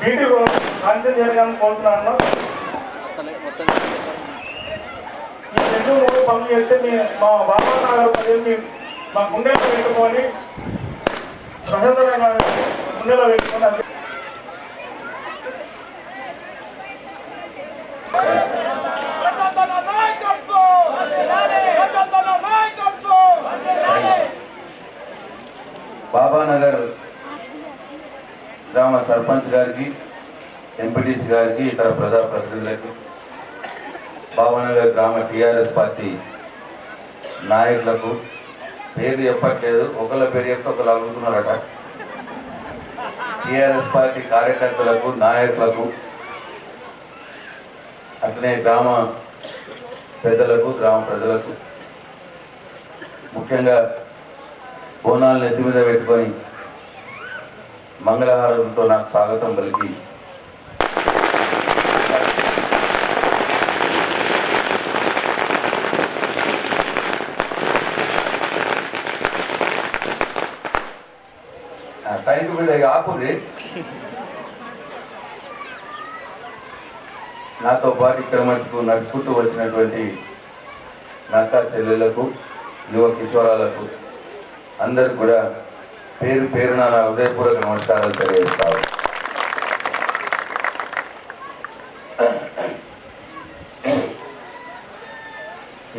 BT cancel చేయాలని కోరుతున్నాను ఈ రెండు మూడు పనులు చేస్తే మీ మా బాబా నగర్ పదిహేను మీ మా గుండెలో పెట్టుకొని ప్రశాంతంగా గుండెలో పెట్టుకొని బాబా నగర్ బాబానగర్ గ్రామ సర్పంచ్ గారికి ఎంపీటీసీ గారికి ఇతర ప్రజాప్రతినిధులకి భావనగర్ గ్రామ టీఆర్ఎస్ పార్టీ నాయకులకు పేరు చెప్పట్లేదు. ఒకళ్ళ పేరు చెప్తే ఒకళ్ళు అడుగుతున్నారట. టీఆర్ఎస్ పార్టీ కార్యకర్తలకు నాయకులకు అట్లనే గ్రామ పెద్దలకు గ్రామ ప్రజలకు ముఖ్యంగా బోనాలు నెత్తి మీద పెట్టుకొని మంగళహారంతో నాకు స్వాగతం పలికి. టైంకి మీద ఆపుది నాతో పాటు ఇక్కడ మటుకు నడుచుకుంటూ వచ్చినటువంటి నక్కా చెల్లెళ్ళకు యువ కిషోరాలకు అందరు కూడా పేరు పేరున నా హృదయపూర్వక నమస్కారాలు తెలియజేస్తాను.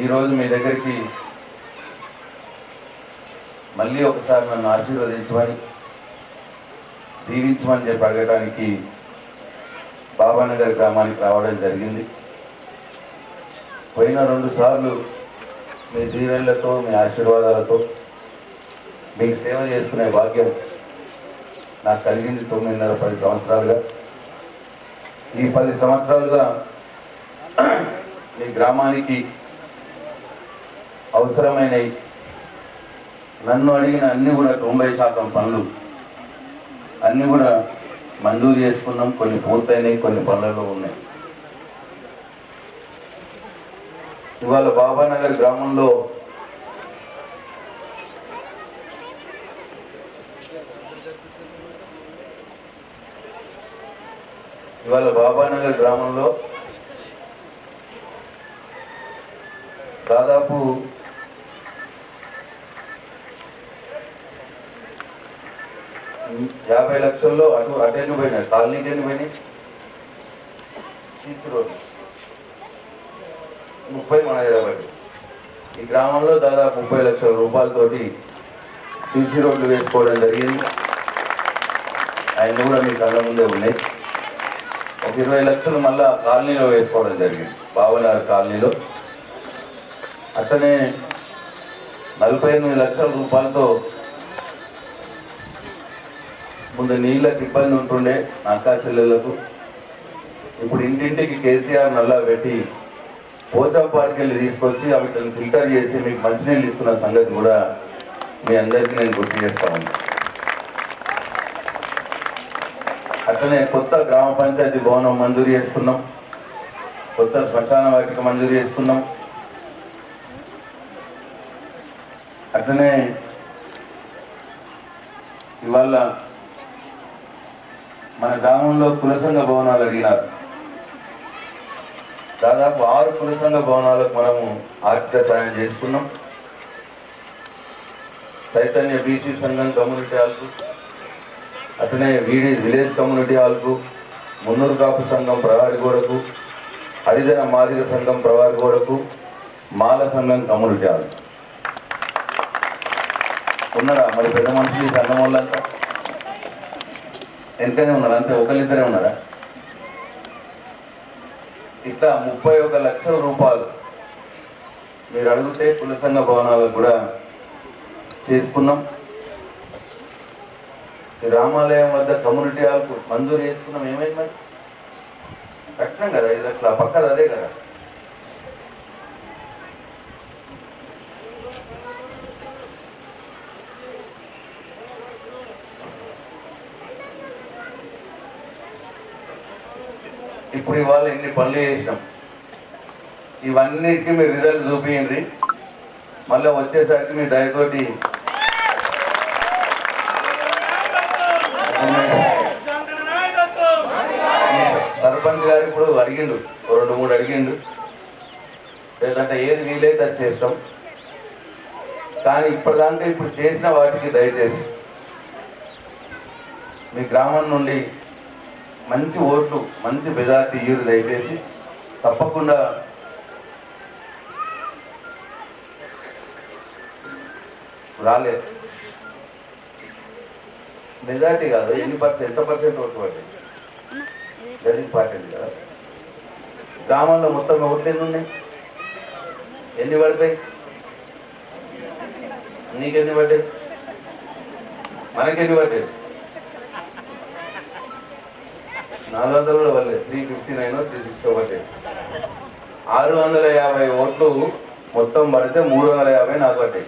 ఈరోజు మీ దగ్గరికి మళ్ళీ ఒకసారి నన్ను ఆశీర్వదించమని దీవించమని చెప్పి అడగడానికి బాబానగర్ గ్రామానికి రావడం జరిగింది. పోయిన రెండు సార్లు మీ దీవెనలతో మీ ఆశీర్వాదాలతో మీకు సేవ చేసుకునే భాగ్యం నాకు కలిగింది తొమ్మిదిన్నర పది సంవత్సరాలుగా. ఈ పది సంవత్సరాలుగా మీ గ్రామానికి అవసరమైనవి నన్ను అడిగిన అన్నీ కూడా తొంభై శాతం పనులు అన్నీ కూడా మంజూరు చేసుకున్నాం. కొన్ని పూర్తయినాయి కొన్ని పనులలో ఉన్నాయి. ఇవాళ బాబానగర్ గ్రామంలో ఇవాళ బాబానగర్ గ్రామంలో దాదాపు యాభై లక్షల్లో అటు అటెండ్ పోయినాయి కాలనీకి ఎన్ని పోయినాయి? సీసీ ముప్పై మన హైదరాబాద్. ఈ గ్రామంలో దాదాపు ముప్పై లక్షల రూపాయలతోటి సీసీ రోడ్లు వేసుకోవడం జరిగింది. ఆయన కూడా మీ కళ్ళ ముందే ఉన్నాయి. ఒక ఇరవై లక్షలు మళ్ళా కాలనీలో వేసుకోవడం జరిగింది. బావనార్ కాలనీలో. అట్లనే నలభై ఎనిమిది లక్షల రూపాయలతో ముందు నీళ్ళకి ఇబ్బంది ఉంటుండే అక్కా చెల్లెళ్ళకు ఇప్పుడు ఇంటింటికి కేసీఆర్ నల్లా పెట్టి పోచంపాడికి వెళ్ళి తీసుకొచ్చి వాటిని ఫిల్టర్ చేసి మీకు మంచినీళ్ళు ఇస్తున్న సంగతి కూడా మీ అందరికీ నేను గుర్తు చేస్తాను అట్లనే కొత్త గ్రామ పంచాయతీ భవనం మంజూరు చేసుకున్నాం. కొత్త శ్మశాన వాటిక మంజూరు చేసుకున్నాం. అట్లనే ఇవాళ మన గ్రామంలో కులసంగ భవనాలు అడిగినారు. దాదాపు ఆరు కులసంగ భవనాలకు మనము ఆర్థిక సాయం చేసుకున్నాం. చైతన్య బీసీ సంఘం కమ్యూనిటీ అట్లనే వీడి విలేజ్ కమ్యూనిటీ హాల్కు మున్నూరు కాపు సంఘం ప్రవారి గోడకు హరిజన మాదిగ సంఘం ప్రవారి గోడకు మాల సంఘం కమ్యూనిటీ హాల్. ఉన్నారా? మరి పెద్ద మనుషులు ఈ సంఘం వాళ్ళంతా? ఎంతనే ఉన్నారు? అంతే ఒకరిద్దరే ఉన్నారా? ఇట్లా ముప్పై ఒక లక్షల రూపాయలు మీరు అడిగితే కుల సంఘ కూడా చేసుకున్నాం. ఈ రామాలయం వద్ద కమ్యూనిటీ హాల్కు మంజూరు చేసుకున్నాం. ఏమైంది మరి? కదా ఐదు లక్షల పక్కన అదే కదా. ఇప్పుడు ఇవాళ ఇన్ని పనులు చేసినాం? ఇవన్నిటికీ మీరు రిజల్ట్ చూపించండి మళ్ళీ వచ్చేసరికి మీ దయతోటి సర్పంచ్ గారు ఇప్పుడు అడిగిండు. రెండు మూడు అడిగిండు. లేదంటే ఏది వీలైతే అది చేస్తాం. కానీ ఇప్పటిదాకా ఇప్పుడు చేసిన వాటికి దయచేసి మీ గ్రామం నుండి మంచి ఓట్లు మంచి మెజార్టీ ఇయ్యూరు దయచేసి తప్పకుండా రాలేదు మెజార్టీ కాదు ఎన్ని పర్సెంట్ ఎంత పర్సెంట్ ఓట్లు పట్టింది పార్టీ కదా. గ్రామంలో మొత్తం ఓట్లు ఎన్ని ఉన్నాయి ఎన్ని పడతాయి నీకెన్ని పడ్డాయి? మనకెన్ని పడ్డాయి? నాలుగు వందలు కూడా పడలేదు. Three fifty nine three sixty ఒకటి ఆరు వందల యాభై ఓట్లు మొత్తం పడితే మూడు వందల యాభై నాకు పడ్డాయి.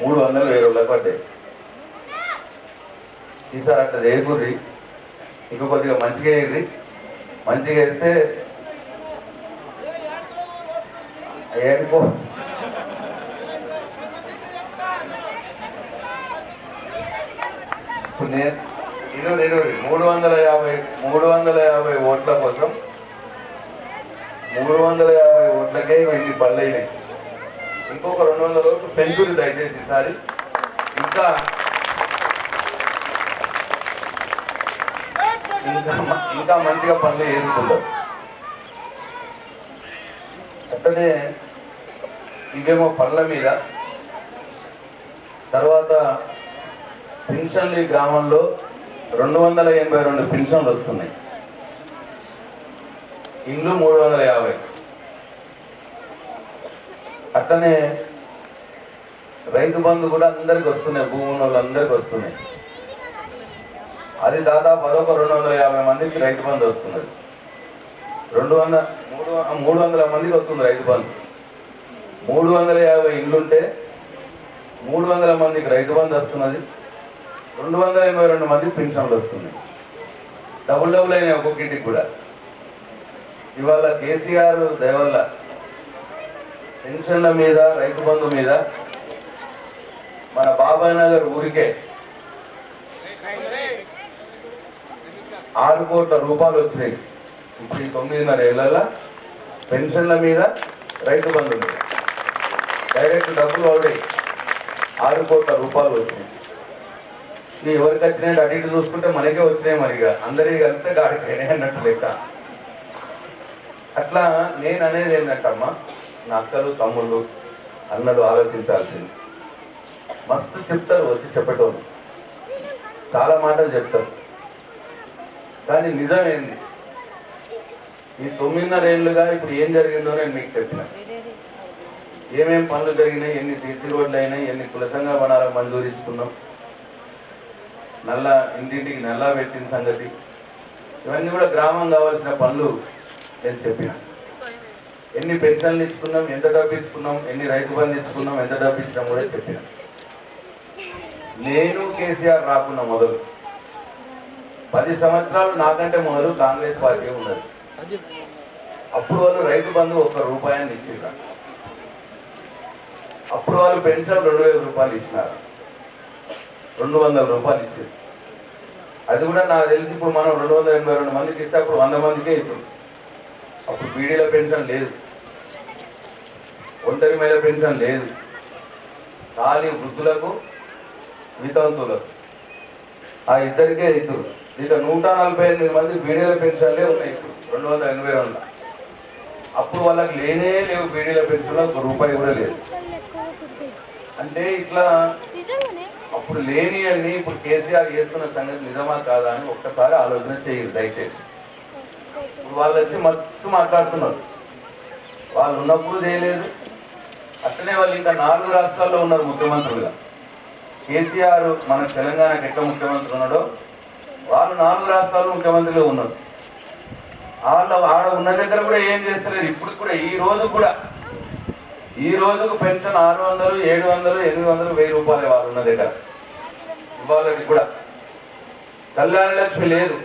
మూడు వందలు వేరు వందలకు పడ్డాయి. ఈసారి అట్లా చేయకూర్రి ఇంకా కొద్దిగా మంచిగా వేయండి మంచిగా వేస్తే ఏడుకో. ఇప్పుడు నేను నేను మూడు వందల యాభై మూడు వందల యాభై ఓట్ల కోసం మూడు వందల యాభై ఓట్లకే ఇన్ని పళ్ళైనాయి ఇంకొక రెండు వందల ఓట్లు పెంచుడు దయచేసి ఈసారి. ఇంకా ఇంకా ఇంకా మంచిగా పనులు చేసుకుంటారు అట్లనే ఇవేమో పళ్ళ మీద. తర్వాత పింఛన్లు ఈ గ్రామంలో రెండు వందల ఎనభై రెండు పింఛన్లు వస్తున్నాయి. ఇండ్లు మూడు వందల యాభై. అట్లనే రైతు బంధు కూడా అందరికి వస్తున్నాయి భూమి ఉన్న వాళ్ళందరికీ వస్తున్నాయి. అది దాదాపు అదొక రెండు వందల యాభై మందికి రైతు బంధు వస్తున్నది. రెండు వందల మూడు మూడు వందల మందికి వస్తుంది రైతు బంధు. మూడు వందల యాభై ఇల్లుంటే మూడు వందల మందికి రైతు బంధు వస్తున్నది. రెండు వందల ఎనభై రెండు మందికి పెన్షన్లు వస్తున్నాయి. డబుల్ డబుల్ అయినాయి ఒక్కొక్కటికి కూడా. ఇవాళ కేసీఆర్ దయవల్ల పెన్షన్ల మీద రైతు బంధు మీద మన బాబాయ్ నగర్ ఊరికే ఆరు కోట్ల రూపాయలు వచ్చినాయి. ఇప్పుడు ఈ తొమ్మిదిన్నర ఏళ్ళ పెన్షన్ల మీద రైతు బంధు మీద డైరెక్ట్ డబ్బులు అవుతాయి ఆరు కోట్ల రూపాయలు వచ్చినాయి. నీ ఎవరికి వచ్చినాయి అటు ఇటు చూసుకుంటే మనకే వచ్చినాయి మరిగా అందరికీ కలిపితే గాడికైనా అన్నట్టు లెక్క. అట్లా నేను అనేది ఏంటంటమ్మా నా అక్కలు తమ్ముళ్ళు అన్నలు ఆలోచించాల్సింది. మస్తు చెప్తారు వచ్చి చెప్పటం చాలా మాటలు చెప్తారు. కానీ నిజం ఏంది? ఈ తొమ్మిదిన్నర ఏళ్ళుగా ఇప్పుడు ఏం జరిగిందో నేను మీకు చెప్పిన. ఏమేం పనులు జరిగినాయి ఎన్ని తీసి రోడ్లు అయినాయి ఎన్ని కులసంగా వనాల మంజూరు ఇచ్చుకున్నాం నల్ల ఇంటింటికి నల్లా పెట్టిన సంగతి. ఇవన్నీ కూడా గ్రామం కావాల్సిన పనులు నేను చెప్పిన. ఎన్ని పెన్షన్లు ఇచ్చుకున్నాం ఎంత డబ్బు ఇచ్చుకున్నాం ఎన్ని రైతు బంధు ఇచ్చుకున్నాం ఎంత డబ్బు ఇచ్చినాం కూడా చెప్పిన. నేను కేసీఆర్ రాకున్నా మొదలు. పది సంవత్సరాలు నాకంటే మొదలు కాంగ్రెస్ పార్టీ ఉన్నది. అప్పుడు వాళ్ళు రైతు బంధు ఒక్క రూపాయని ఇచ్చిండ్రు అప్పుడు వాళ్ళు పెన్షన్ రెండు వేల రూపాయలు ఇచ్చినారు. రెండు వందల రూపాయలు ఇచ్చారు. అది కూడా నాకు తెలిసి ఇప్పుడు మనం రెండు వందల ఎనభై రెండు మందికి ఇస్తే అప్పుడు వంద మందికే ఇస్తుంది అప్పుడు బీడీల పెన్షన్ లేదు. ఒంటరి మీద పెన్షన్ లేదు. ఖాళీ వృద్ధులకు వితంతులకు. ఆ ఇద్దరికే ఇద్దరు ఇక నూట నలభై ఎనిమిది మంది బీడీల పెన్షన్లే ఉన్నాయి ఇప్పుడు. రెండు వందల ఎనభై రెండు. అప్పుడు వాళ్ళకి లేనే లేవు బీడీల పెన్షన్లో ఒక రూపాయి కూడా లేదు. అంటే ఇట్లా అప్పుడు లేని అని ఇప్పుడు కేసీఆర్ చేస్తున్న సంగతి నిజమా కాదా అని ఒక్కసారి ఆలోచన చేయరు దయచేసి. ఇప్పుడు వాళ్ళు వచ్చి మస్తు మాట్లాడుతున్నారు. వాళ్ళు ఉన్నప్పుడు చేయలేదు. అట్లనే వాళ్ళు ఇంకా నాలుగు రాష్ట్రాల్లో ఉన్నారు ముఖ్యమంత్రులుగా. కేసీఆర్ మన తెలంగాణకి ఎట్లా ముఖ్యమంత్రి ఉన్నాడో వాళ్ళు నాలుగు రాష్ట్రాల్లో ముఖ్యమంత్రిగా ఉన్నారు. వాళ్ళు ఆడ ఉన్న దగ్గర కూడా ఏం చేస్తలేరు. ఇప్పుడు కూడా ఈ రోజు కూడా ఈ రోజుకు పెన్షన్ ఆరు వందలు ఏడు వందలు ఎనిమిది వందలు వెయ్యి రూపాయలు వాళ్ళు ఉన్న దగ్గర. ఇవాళకి కూడా. కళ్యాణ లక్ష్మి లేదు.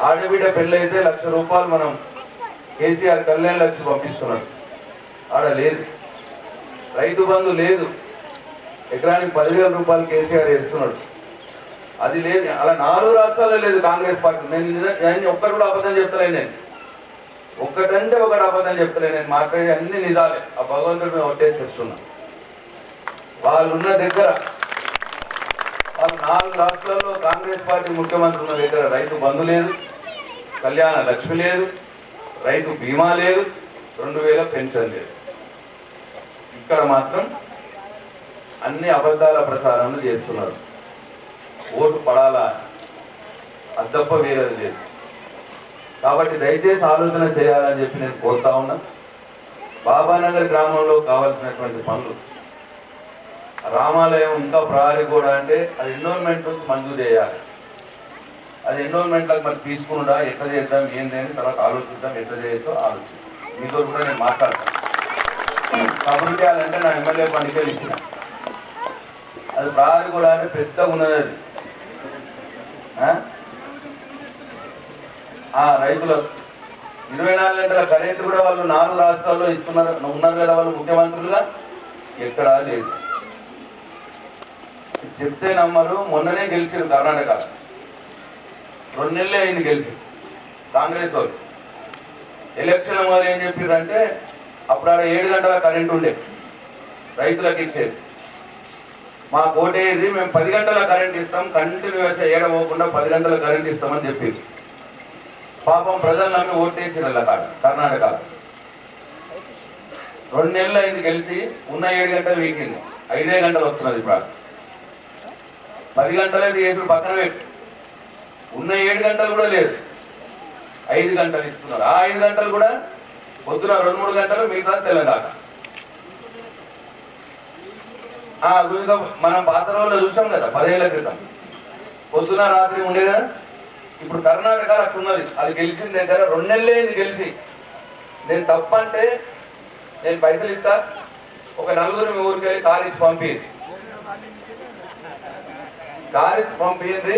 ఆడబిడ్డ పెళ్ళైతే లక్ష రూపాయలు మనం కేసీఆర్ కళ్యాణ లక్ష్మి పంపిస్తున్నాడు. ఆడ లేదు. రైతు బంధు లేదు. ఎకరానికి పదివేల రూపాయలు కేసీఆర్ వేస్తున్నాడు. అది లేదు. అలా నాలుగు రాష్ట్రాల్లో లేదు కాంగ్రెస్ పార్టీ. నేను నేను ఒక్కరు కూడా అబద్ధం చెప్తలేను నేను. ఒక్కటంటే ఒకటి అబద్ధం చెప్తలేను నేను మాట్లాడే అన్ని నిజాలే. ఆ భగవంతుడు మీద ఒకటే చెప్తున్నా. వాళ్ళు ఉన్న దగ్గర వాళ్ళు నాలుగు రాష్ట్రాల్లో కాంగ్రెస్ పార్టీ ముఖ్యమంత్రి ఉన్న దగ్గర రైతు బంధు లేదు కళ్యాణ లక్ష్మి లేదు రైతు బీమా లేదు రెండు వేల పెన్షన్ లేదు. ఇక్కడ మాత్రం అన్ని అబద్ధాల ప్రచారాలు చేస్తున్నారు. ఓటు పడాలా? అద్దప్ప వేరేది లేదు. కాబట్టి దయచేసి ఆలోచన చేయాలని చెప్పి నేను కోరుతా ఉన్నా. బాబానగర్ గ్రామంలో కావాల్సినటువంటి పనులు. రామాలయం ఇంకా ప్రహారీ కూడా అంటే అది ఎన్రోల్మెంట్ మంజూరు చేయాలి. అది ఎన్రోల్మెంట్లకు మరి తీసుకున్నా ఎట్లా చేద్దాం ఏంది అని తర్వాత ఆలోచిద్దాం ఎట్లా చేయొచ్చో ఆలోచిద్దాం. మీతో కూడా నేను మాట్లాడతాను. కబుర్లు చేయాలంటే నా ఎమ్మెల్యే పనికే ఇచ్చిన. అది ప్రహారీ కూడా అంటే పెద్దగా ఉన్నది అది. రైతులు. ఇరవై నాలుగు గంటల కరెంట్ కూడా వాళ్ళు నాలుగు రాష్ట్రాల్లో ఇస్తున్నారు. ఉన్నారు కదా వాళ్ళు ముఖ్యమంత్రులుగా? ఎక్కడా లేదు. చెప్తే నమ్మరు. మొన్ననే గెలిచారు కర్ణాటక. రెండు నెలలే అయింది గెలిచి. కాంగ్రెస్ వాళ్ళు. ఎలక్షన్ వాళ్ళు ఏం చెప్పారంటే అప్పుడు ఆడ ఏడు గంటల కరెంట్ ఉండే. రైతులకు ఇచ్చేది. మా కోటేది మేము పది గంటల కరెంట్ ఇస్తాం. కంటిన్యూస్ ఏడవకుండా పోకుండా పది గంటల కరెంట్ ఇస్తామని చెప్పింది పాపం ప్రజలు నమ్మి ఓటేసి కాడ కర్ణాటక. రెండు నెలలు అయింది గెలిచి ఉన్న ఏడు గంటలు వీకింది ఐదే గంటలు వస్తున్నది ఇప్పుడు. పది గంటలైతే ఏడు పక్కన పెట్టు. ఉన్న ఏడు గంటలు కూడా లేదు. ఐదు గంటలు ఇస్తున్నారు. ఆ ఐదు గంటలు కూడా పొద్దున రెండు మూడు గంటలు మిగతా తెలంగాణ ఆ గురిగా మనం పాత రోజుల్లో చూసాం కదా పదేళ్ళ క్రితం. పొద్దున రాత్రి ఉండేదా ఇప్పుడు కర్ణాటక అక్కడ ఉన్నది. అది గెలిచిన దగ్గర రెండు నెలలే గెలిచి. నేను తప్పంటే నేను పైసలు ఇస్తా. ఒక నలుగురు మీ ఊరికి వెళ్ళి కారు ఇచ్చి పంపి కారు ఇచ్చి పంపింది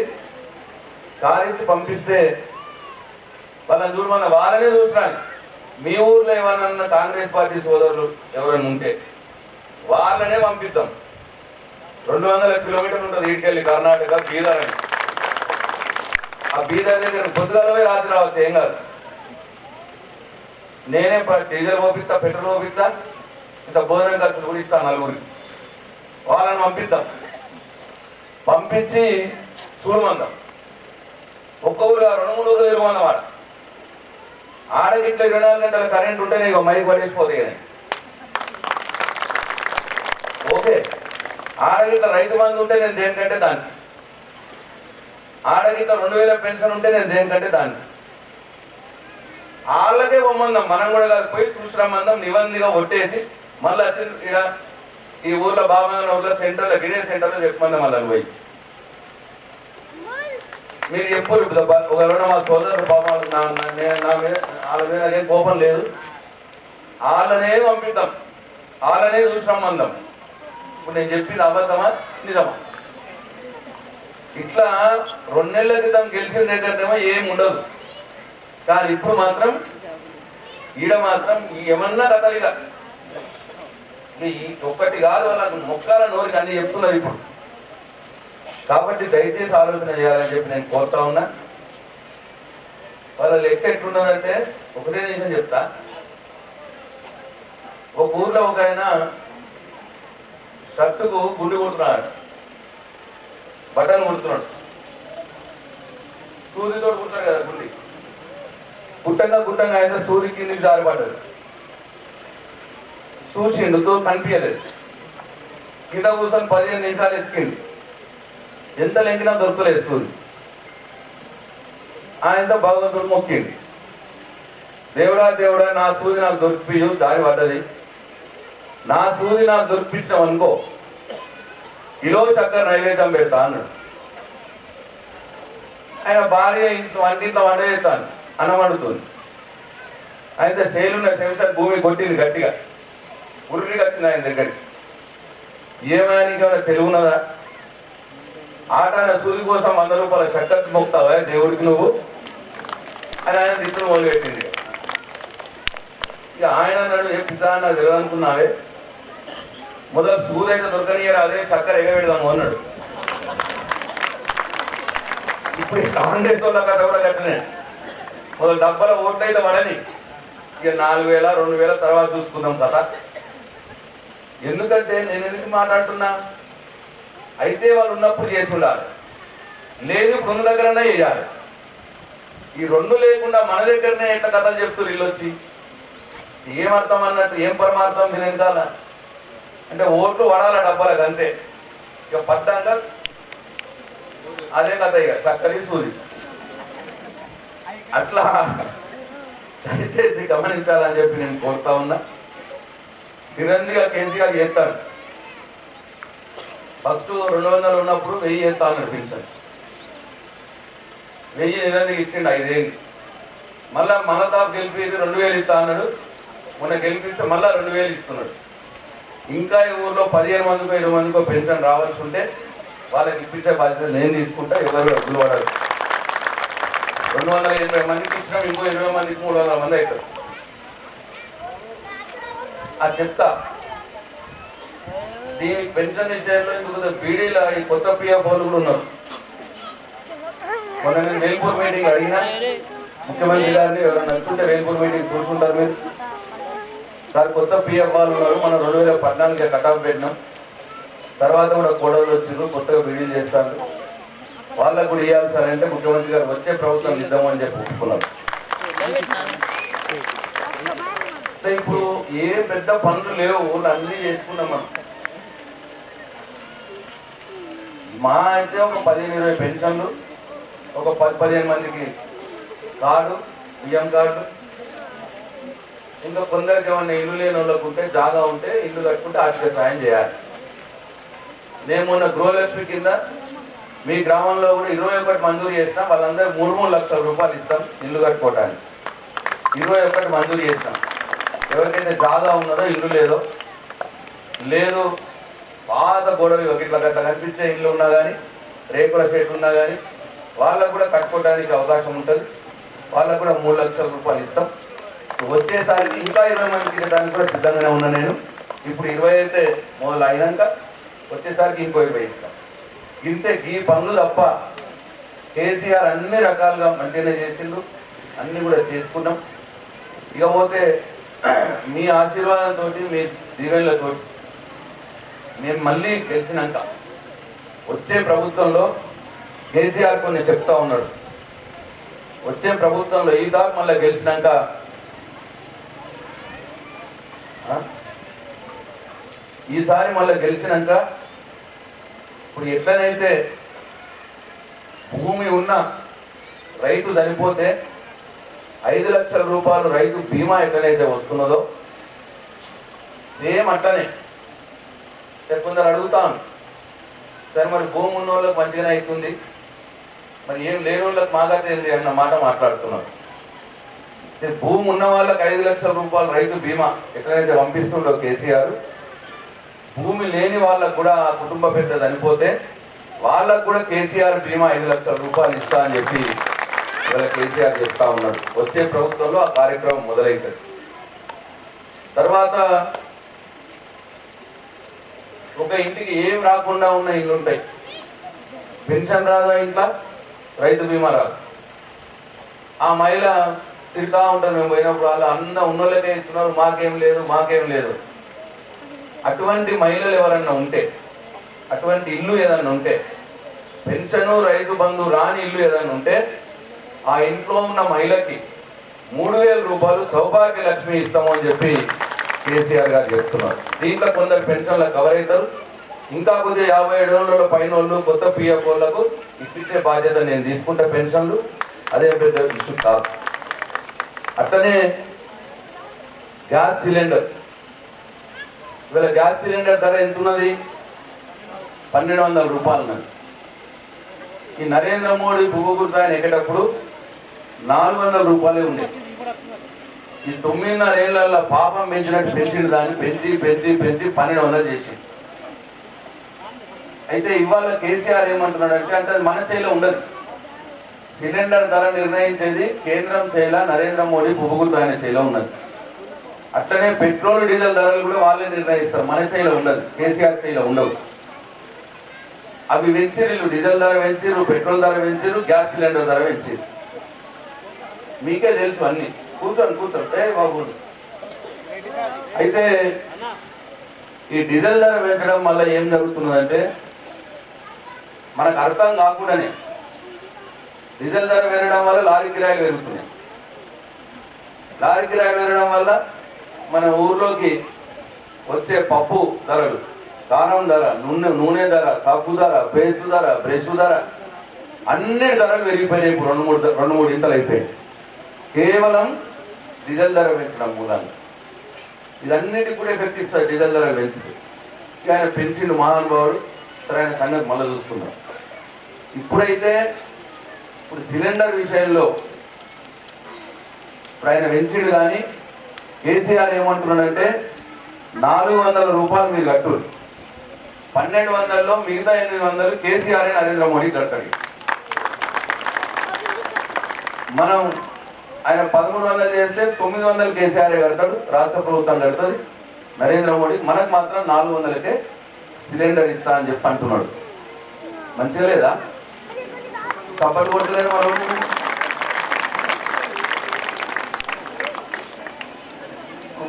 కారు ఇచ్చి పంపిస్తే వాళ్ళని చూడమన్న వాళ్ళనే చూసినాను మీ ఊర్లో ఏమన్నా కాంగ్రెస్ పార్టీ సోదరులు ఎవరైనా ఉంటే వాళ్ళనే పంపిద్దాం. రెండు వందల కిలోమీటర్లు ఉంటుంది ఇటుకెళ్ళి కర్ణాటక బీదర్ అని. ఆ బీదర్ దగ్గర పొద్దుగాల పోయి రాత్రి రావచ్చు ఏం కాదు. నేనే ప- డీజిల్ పంపిస్తా పెట్రోల్ పంపిస్తా ఇంత భోజనం ఖర్చులు కూడా ఇస్తాను నలుగురికి. వాళ్ళని పంపిద్దాం పంపించి చూడమందాం. ఒక్క ఊరు రెండు మూడు ఊరు ఆడ. గిట్ట ఇరవై నాలుగు గంటల కరెంట్ ఉంటేనే ఇక మైకి పడేసిపోతాయి కానీ ఓకే. ఆడగిట్ల రైతు బంధు ఉంటే నేను దేనికంటే దానికి ఆడగిట్ల రెండు వేల పెన్షన్ ఉంటే నేను దేనికంటే దాన్ని? వాళ్ళకే పొమ్మందాం మనం కూడా కాదు. పోయి చూసిరమ్మందాం నిబంధిగా కొట్టేసి మళ్ళీ వచ్చి ఇక్కడ ఈ ఊర్లో బాబా ఊర్లో సెంటర్లో గిడే సెంటర్లో చెప్పమందాం మళ్ళీ పోయి. మీరు ఎప్పుడు ఒకవేళ మా సోదరు పాపం నా నా- మీద వాళ్ళ మీద నాకేం కోపం లేదు. వాళ్ళనే పంపిద్దాం. వాళ్ళనే చూసి ఇప్పుడు నేను చెప్పింది అబద్ధమా? నిజమా? ఇట్లా రెండు నెలల క్రితం గెలిచిన దగ్గరేమో ఏం ఉండదు. కానీ ఇప్పుడు మాత్రం ఈడ మాత్రం ఏమన్నా కథలిగా ఈ ఒక్కటి కాదు వాళ్ళకు మొక్కల నోరికి అన్ని చెప్తున్నారు ఇప్పుడు. కాబట్టి దయచేసి ఆలోచన చేయాలని చెప్పి నేను కోరుతా ఉన్నా. వాళ్ళ లెక్క ఎట్లున్నదంటే ఒకటే నిమిషం చెప్తా. ఒక ఊర్లో ఒక ఆయన షర్టుకు గుండు కొడుతున్నాడు. బటన్ కుడుతున్నాడు. సూదితో కుడతారు కదా గుండి. గుట్టంగా గుట్టంగా అయితే సూది కిందికి జారిపడ్డాడు. చూసిండు తో కనిపించలేదు. కింద కూర్చొని పదిహేను నిమిషాలు ఎత్తికింది. ఎంత లెంకినా దొరకలేదు సూది ఆయనతో భగవంతుడు మొక్కింది దేవుడా దేవుడా నా సూది నాకు దొరికియు దారి పడ్డది నా సూది నాకు దొరికించాం అనుకో ఈరోజు చక్కగా నైవేద్యం పెడతా అన్నాడు. ఆయన భార్య ఇంత వంట ఇంత వంట చేస్తాను. అనమడుతుంది అయితే శైలున్న శంకర్ భూమి కొట్టింది గట్టిగా. ఉరికి కట్టింది ఆయన దగ్గరికి. ఏమైనా తెలుగున్నదా ఆటాన సూది కోసం వంద రూపాయల చక్కటి మొక్తావా దేవుడికి నువ్వు? అని ఆయన తిట్టును మొదలుపెట్టింది. ఇక ఆయన అన్నాడు ఏ పితా నాకు తెలియదనుకున్నావే? మొదలు సూదైతే అయితే అదే చక్కర ఎగబెడదాము అన్నాడు. ఇప్పుడు ఈ కాంగ్రెస్ వాళ్ళ కథ కూడా కట్టనే మొదలు డబ్బల ఓట్లు అయితే పడని ఇక నాలుగు వేల రెండు వేల తర్వాత చూసుకుందాం కథ ఎందుకంటే నేను ఎందుకు మాట్లాడుతున్నా? అయితే వాళ్ళు ఉన్నప్పుడు చేసి ఉండాలి. లేదు కొన్ని దగ్గరనే చేయాలి. ఈ రెండు లేకుండా మన దగ్గరనే ఎట్లా కథలు చెప్తున్నారు వీళ్ళు వచ్చి ఏం అర్థం అన్నట్టు? ఏం పరమార్థం? మీరు వెనకాల అంటే ఓట్లు వడాల డబ్బాలకు అంతే. ఇక పడ్డాక అదే కథ ఇక చక్కని సూది. అట్లా దయచేసి గమనించాలని చెప్పి నేను కోరుతా ఉన్నా. చిరంజీవిగా కేసీఆర్ చేస్తాడు. ఫస్ట్ రెండు వందలు ఉన్నప్పుడు వెయ్యి చేస్తా అన్నాడు వెయ్యి నిరంజీవి ఇచ్చిండు ఐదేళ్ళు. మళ్ళా మన గెలిపి రెండు వేలు ఇస్తా అన్నాడు. మొన్న గెలిపిస్తే మళ్ళా రెండు వేలు ఇస్తున్నాడు. ఇంకా ఈ ఊర్లో పదిహేను మందికో ఇరవై మందికో పెన్షన్ రావాల్సి ఉంటే వాళ్ళకి ఇప్పించే బాధ్యత నేను తీసుకుంటా ఎవరు డబ్బులు పడాలి రెండు వందల ఎనభై మందికి ఇచ్చినాం ఇంకో ఇరవై మందికి మూడు వందల మంది అవుతారు. ఆ చెప్తా. దీనికి పెన్షన్ విషయంలో ఇంకొక బీడీల ఈ కొత్త పిఎఫ్ఓలు కూడా ఉన్నారు. మొన్న నేను వేల్పూర్ మీటింగ్ అడిగినా ముఖ్యమంత్రి గారిని ఎవరైనా నచ్చుంటే వేల్పూర్ మీటింగ్ చూసుకుంటారు మీరు. సార్ కొత్త పిఎఫ్ వాళ్ళు ఉన్నారు. మనం రెండు వేల పద్నాలుగు కటాఫ్ పెట్టినాం. తర్వాత కూడా కోడలు వచ్చిండ్రు కొత్తగా బిల్డింగ్ చేస్తారు వాళ్ళకు కూడా ఇవ్వాలి సార్ అంటే ముఖ్యమంత్రి గారు వచ్చే ప్రభుత్వం ఇద్దామని చెప్పి ఒప్పుకున్నారు ఇప్పుడు ఏ పెద్ద పనులు లేవు అన్నీ అన్ని చేసుకున్నాం మనం. మా అయితే ఒక పదిహేను ఇరవై పెన్షన్లు ఒక పది పదిహేను మందికి కార్డు బియ్యం కార్డు ఇంకా కొందరికి ఏమన్నా ఇల్లు లేని వాళ్ళకు ఉంటే జాగా ఉంటే ఇల్లు కట్టుకుంటే ఆర్థిక సాయం చేయాలి. నేను మొన్న గృహలక్ష్మి కింద మీ గ్రామంలో కూడా ఇరవై ఒకటి మంజూరు చేస్తాం వాళ్ళందరూ మూడు మూడు లక్షల రూపాయలు ఇస్తాం ఇల్లు కట్టుకోవడానికి ఇరవై ఒకటి మంజూరు చేస్తాం ఎవరికైతే జాగా ఉన్నదో ఇల్లు లేదో లేదు పాత గొడవలు ఒక ఇట్లా కనిపించే ఇల్లు ఉన్నా కానీ రేకుల షెడ్ ఉన్నా కానీ వాళ్ళకు కూడా కట్టుకోవడానికి అవకాశం ఉంటుంది. వాళ్ళకు కూడా మూడు లక్షల రూపాయలు ఇస్తాం. వచ్చేసారి ఇంకా ఇరవై మంది తినడానికి కూడా సిద్ధంగానే ఉన్నా నేను. ఇప్పుడు ఇరవై అయితే మొదలు అయినాక వచ్చేసరికి ఇంకో ఇరవై ఇస్తాం. ఇంతే ఈ పనులు తప్ప కేసీఆర్ అన్ని రకాలుగా మంచిగానే చేసిండు. అన్ని కూడా చేసుకున్నాం. ఇక పోతే మీ ఆశీర్వాదంతో మీ దీవెనలతో మేము మళ్ళీ గెలిచినాక వచ్చే ప్రభుత్వంలో కేసీఆర్ కొన్ని చెప్తా ఉన్నాడు. వచ్చే ప్రభుత్వంలో ఈ దాకా మళ్ళీ గెలిచినాక ఈసారి మళ్ళీ గెలిచినాక ఇప్పుడు ఎట్లనైతే భూమి ఉన్న రైతు చనిపోతే ఐదు లక్షల రూపాయలు రైతు బీమా ఎట్లనైతే వస్తున్నదో సేమ్ అట్లనే. సరే కొందరు అడుగుతాను సరే మరి భూమి ఉన్న వాళ్ళకి మంచిగానే అవుతుంది మరి ఏం లేని వాళ్ళకి మాగట్టేది అన్న మాట మాట్లాడుతున్నారు. భూమి ఉన్న వాళ్ళకి ఐదు లక్షల రూపాయలు రైతు బీమా ఎక్కడైతే పంపిస్తుండో కేసీఆర్ భూమి లేని వాళ్ళకు కూడా ఆ కుటుంబ పెద్ద చనిపోతే వాళ్ళకు కూడా కేసీఆర్ బీమా ఐదు లక్షల రూపాయలు ఇస్తా అని చెప్పి ఇవాళ కేసీఆర్ చెప్తా ఉన్నాడు. వచ్చే ప్రభుత్వంలో ఆ కార్యక్రమం మొదలవుతుంది తర్వాత ఒక ఇంటికి ఏం రాకుండా ఉన్న ఇల్లు ఉంటాయి. పెన్షన్ రాదా ఇంట్లో? రైతు బీమా రాదు. ఆ మహిళ తిరుగుతూ ఉంటారు మేము పోయినప్పుడు వాళ్ళు అన్న ఉన్నోళ్ళకే ఇస్తున్నారు మాకేం లేదు మాకేం లేదు. అటువంటి మహిళలు ఎవరన్నా ఉంటే అటువంటి ఇల్లు ఏదన్నా ఉంటే పెన్షను రైతు బంధు రాని ఇల్లు ఏదన్నా ఉంటే ఆ ఇంట్లో ఉన్న మహిళకి మూడు వేల రూపాయలు సౌభాగ్య లక్ష్మి ఇస్తాము అని చెప్పి కేసీఆర్ గారు చెప్తున్నారు. దీంట్లో కొందరు పెన్షన్లు కవర్ అవుతారు. ఇంకా కొద్దిగా యాభై ఏడు రోజుల పైన వాళ్ళు కొత్త పిఎఫ్ వాళ్ళకు ఇప్పించే బాధ్యత నేను తీసుకుంటే పెన్షన్లు అదే పెద్ద ఇష్యూ కాదు. అట్లనే గ్యాస్ సిలిండర్. ఇవాళ గ్యాస్ సిలిండర్ ధర ఎంత ఉన్నది పన్నెండు వందల రూపాయలు ఈ నరేంద్ర మోడీ భూగుర్త ఆయన ఎక్కేటప్పుడు నాలుగు వందల రూపాయలే ఉన్నాయి ఈ తొమ్మిదిన్నర ఏళ్ళల్లో పాపం పెంచినట్టు పెంచిన దాన్ని పెంచి పెంచి పెంచి పన్నెండు వందలు చేసి అయితే ఇవాళ కేసీఆర్ ఏమంటున్నాడు అంటే అంటే మన చేతిలో ఉండదు. సిలిండర్ ధర నిర్ణయించేది కేంద్రం చేయాల నరేంద్ర మోడీ పువ్వుగుతు ఆయన చేతిలో ఉన్నది. అట్లనే పెట్రోల్ డీజిల్ ధరలు కూడా వాళ్ళే నిర్ణయిస్తారు. మన చేయిలో ఉండదు. కేసీఆర్ చేయిలో ఉండవు. అవి పెంచిరు డీజిల్ ధర పెంచిరు పెట్రోల్ ధర పెంచిరు గ్యాస్ సిలిండర్ ధర పెంచిరు మీకే తెలుసు అన్ని. కూర్చోండి కూర్చోండి. ఏ బాబు? అయితే ఈ డీజిల్ ధర పెంచడం వల్ల ఏం జరుగుతుందంటే మనకు అర్థం కాకుండానే డీజిల్ ధర పెరగడం వల్ల లారీ కిరాయిలు పెరుగుతున్నాయి. లారీ కిరాయి పెరగడం వల్ల మన ఊర్లోకి వచ్చే పప్పు ధరలు కారం ధర నూనె నూనె ధర సబ్బు ధర పేస్ట్ ధర బ్రష్ ధర అన్ని ధరలు పెరిగిపోయినాయి ఇప్పుడు రెండు మూడు రెండు మూడు ఇంతలు అయిపోయాయి కేవలం డీజిల్ ధర పెంచడం మూలంగా. ఇదన్నిటికి కూడా ఎఫెక్ట్ ఇస్తుంది డీజిల్ ధర పెంచుతుంది ఇక ఆయన పెంచిండు మహానుభావుడు సరే ఆయన సంగతి మళ్ళీ చూస్తున్నారు ఇప్పుడైతే ఇప్పుడు సిలిండర్ విషయంలో ఇప్పుడు ఆయన పెంచిడు కానీ కేసీఆర్ ఏమంటున్నాడంటే నాలుగు వందల రూపాయలు మీరు కట్టు పన్నెండు వందల్లో మిగతా ఎనిమిది వందలు కేసీఆర్ నరేంద్ర మోడీ కట్టాలి మనం ఆయన పదమూడు వందలు చేస్తే తొమ్మిది వందలు కేసీఆర్ కడతాడు రాష్ట్ర ప్రభుత్వం కడుతుంది. నరేంద్ర మోడీ మనకు మాత్రం నాలుగు వందలకే సిలిండర్ ఇస్తా అని చెప్పి అంటున్నాడు. మంచిగా లేదా? కప్పటి కొట్టలేదు మనం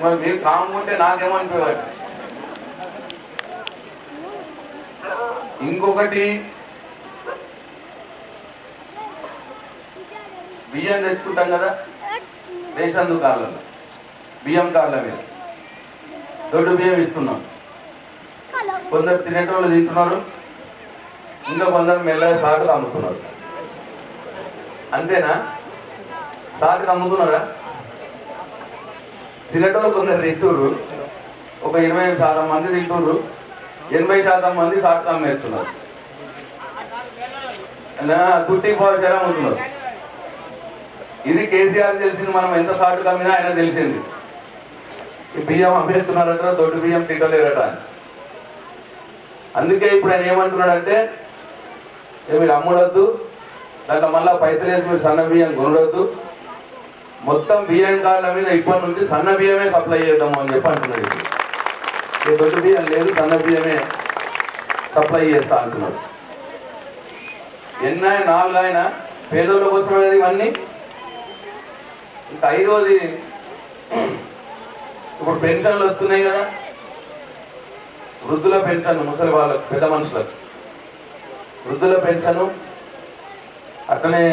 మరి మీరు కాముకుంటే నాకేమనిపించదు ఇంకొకటి బియ్యం తెచ్చుకుంటాం కదా రేషన్ దుకాణాలలో బియ్యం కార్ల మీద దొడ్డు బియ్యం ఇస్తున్నాం కొందరు తినేటోళ్ళు తింటున్నారు ఇంకా కొందరు మెల్లగా సాటుకు అమ్ముతున్నారు అంతేనా? సాటుకు నమ్ముతున్నారా? తినేటోళ్ళు కొందరు తింటున్నారు ఒక ఇరవై శాతం మంది తింటున్నారు ఎనభై శాతం మంది సాటుకు అమ్మేస్తున్నారు అలా తుట్టి జనం అమ్ముతున్నారు ఇది కేసీఆర్ తెలిసింది మనం ఎంత సాటు కమ్మినా ఆయన తెలిసింది. ఈ బియ్యం అమ్మేస్తున్నారట దొడ్డు బియ్యం తింటలేరట అందుకే ఇప్పుడు ఆయన ఏమంటున్నాడంటే మీరు అమ్ముడొద్దు దాంట్లో మళ్ళీ పైసలు వేసి మీరు సన్న బియ్యం కొనడొద్దు. మొత్తం బియ్యం కాళ్ళ మీద ఇప్పటి నుంచి సన్న బియ్యమే సప్లై చేద్దాము అని చెప్పి అంటున్నారు ఈ దొడ్డు బియ్యం లేదు సన్న బియ్యమే సప్లై చేస్తా అంటున్నారు. ఎన్నాయి నాలుగు ఆయన పేదోళ్ళ కోసమే ఇవన్నీ? ఇంకా ఐదోది ఇప్పుడు పెన్షన్లు వస్తున్నాయి కదా. వృద్ధుల పెన్షన్ ముసలి వాళ్ళకు పెద్ద మనుషులకు. వృద్ధుల పెన్షను అట్లనే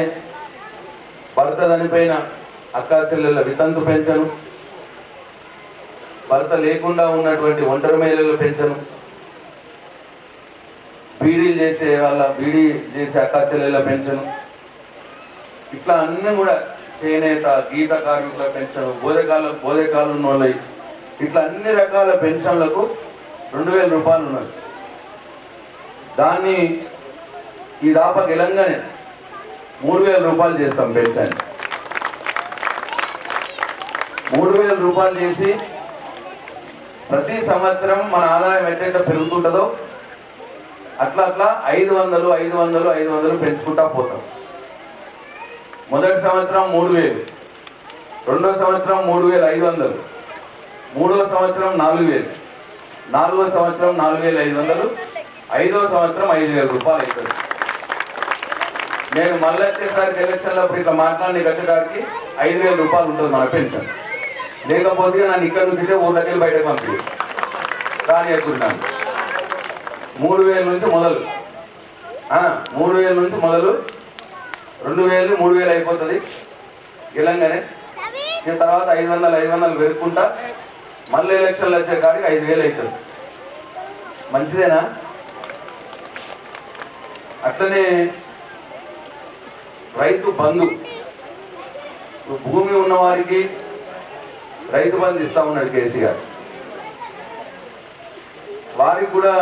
భర్త చనిపోయిన అక్క చెల్లెల వితంతు పెన్షను భర్త లేకుండా ఉన్నటువంటి ఒంటరి మహిళల పెన్షను బీడీలు చేసే వాళ్ళ బీడీ చేసే అక్క చెల్లెల పెన్షను ఇట్లా అన్ని కూడా చేనేత గీత కార్మికుల పెన్షన్ బోధకాల బోధకాలు ఉన్న వాళ్ళవి ఇట్లా అన్ని రకాల పెన్షన్లకు రెండు వేల రూపాయలు ఉన్నది. దాన్ని ఈ దాప గెలంగానే మూడు వేల రూపాయలు చేస్తాం పెన్షన్. మూడు వేల రూపాయలు చేసి ప్రతి సంవత్సరం మన ఆదాయం ఎట్లయితే పెరుగుతుంటుందో అట్లా అట్లా ఐదు వందలు ఐదు వందలు ఐదు వందలు పెంచుకుంటా పోతాం. మొదటి సంవత్సరం మూడు వేలు రెండో సంవత్సరం మూడు వేలు ఐదు వందలు మూడో సంవత్సరం నాలుగు వేలు నాలుగో సంవత్సరం నాలుగు వేల ఐదు వందలు ఐదో సంవత్సరం ఐదు వేల రూపాయలు అవుతుంది. నేను మళ్ళీ వచ్చేసరికి ఎలక్షన్లప్పుడు ఇట్లా మాట్లాడి కట్టడానికి ఐదు వేల రూపాయలు ఉంటుంది మన పెన్షన్. లేకపోతే నన్ను ఇక్కడ నుంచి ఊళ్ళకి బయటకు పంపి రాని ఎక్కున్నాను మూడు వేల నుంచి మొదలు. మూడు వేల నుంచి మొదలు. రెండు వేలు మూడు వేలు అయిపోతుంది. గెలంగానే దీని తర్వాత ఐదు వందలు ఐదు వందలు పెరుక్కుంటా మళ్ళీ ఎలక్షన్లు వచ్చే కాడికి ఐదు వేలు అవుతుంది మంచిదేనా? అట్లనే రైతు బంధు. భూమి ఉన్న వారికి రైతు బంధు ఇస్తా ఉన్నాడు కేసీఆర్. వారికి కూడా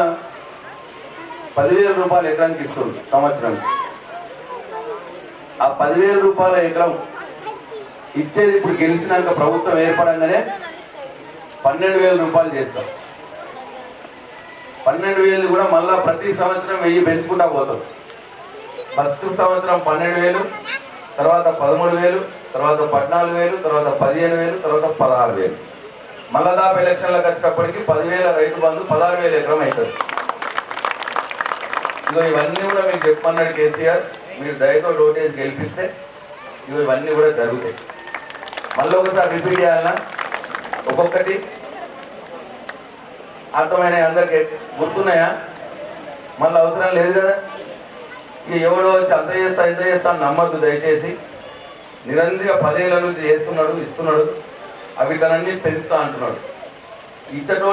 పదివేల రూపాయలు ఎకరానికి ఇస్తుంది సంవత్సరం ఆ పదివేల రూపాయల ఎకరం ఇచ్చేది ఇప్పుడు గెలిచినాక ప్రభుత్వం ఏర్పడంగానే పన్నెండు వేల రూపాయలు చేస్తాం. పన్నెండు వేలు కూడా మళ్ళా ప్రతి సంవత్సరం వెయ్యి పెంచుకుంటా పోతాం. ఫస్ట్ సంవత్సరం పన్నెండు వేలు తర్వాత పదమూడు వేలు తర్వాత పద్నాలుగు వేలు తర్వాత పదిహేను వేలు తర్వాత పదహారు వేలు. మళ్ళా దాపు ఎలక్షన్లకు వచ్చేటప్పటికి పదివేల రైతు బంధు పదహారు వేల ఎకరం అవుతుంది. ఇదో ఇవన్నీ కూడా మీకు చెప్పమన్నాడు కేసీఆర్ మీరు దయతో ఓటేసి గెలిపిస్తే ఇవి ఇవన్నీ కూడా జరుగుతాయి. మళ్ళీ ఒకసారి రిపీట్ చేయాలన్నా ఒక్కొక్కటి. అర్థమైన అందరికి? గుర్తున్నాయా? మళ్ళీ అవసరం లేదు కదా? ఎవడో వచ్చి అంత చేస్తా ఇంత చేస్తా నమ్మద్దు దయచేసి. నిరంతరంగా పదేళ్ళ నుంచి చేస్తున్నాడు ఇస్తున్నాడు. అవి తనన్నీ పెంచుతా అంటున్నాడు. ఇచ్చటో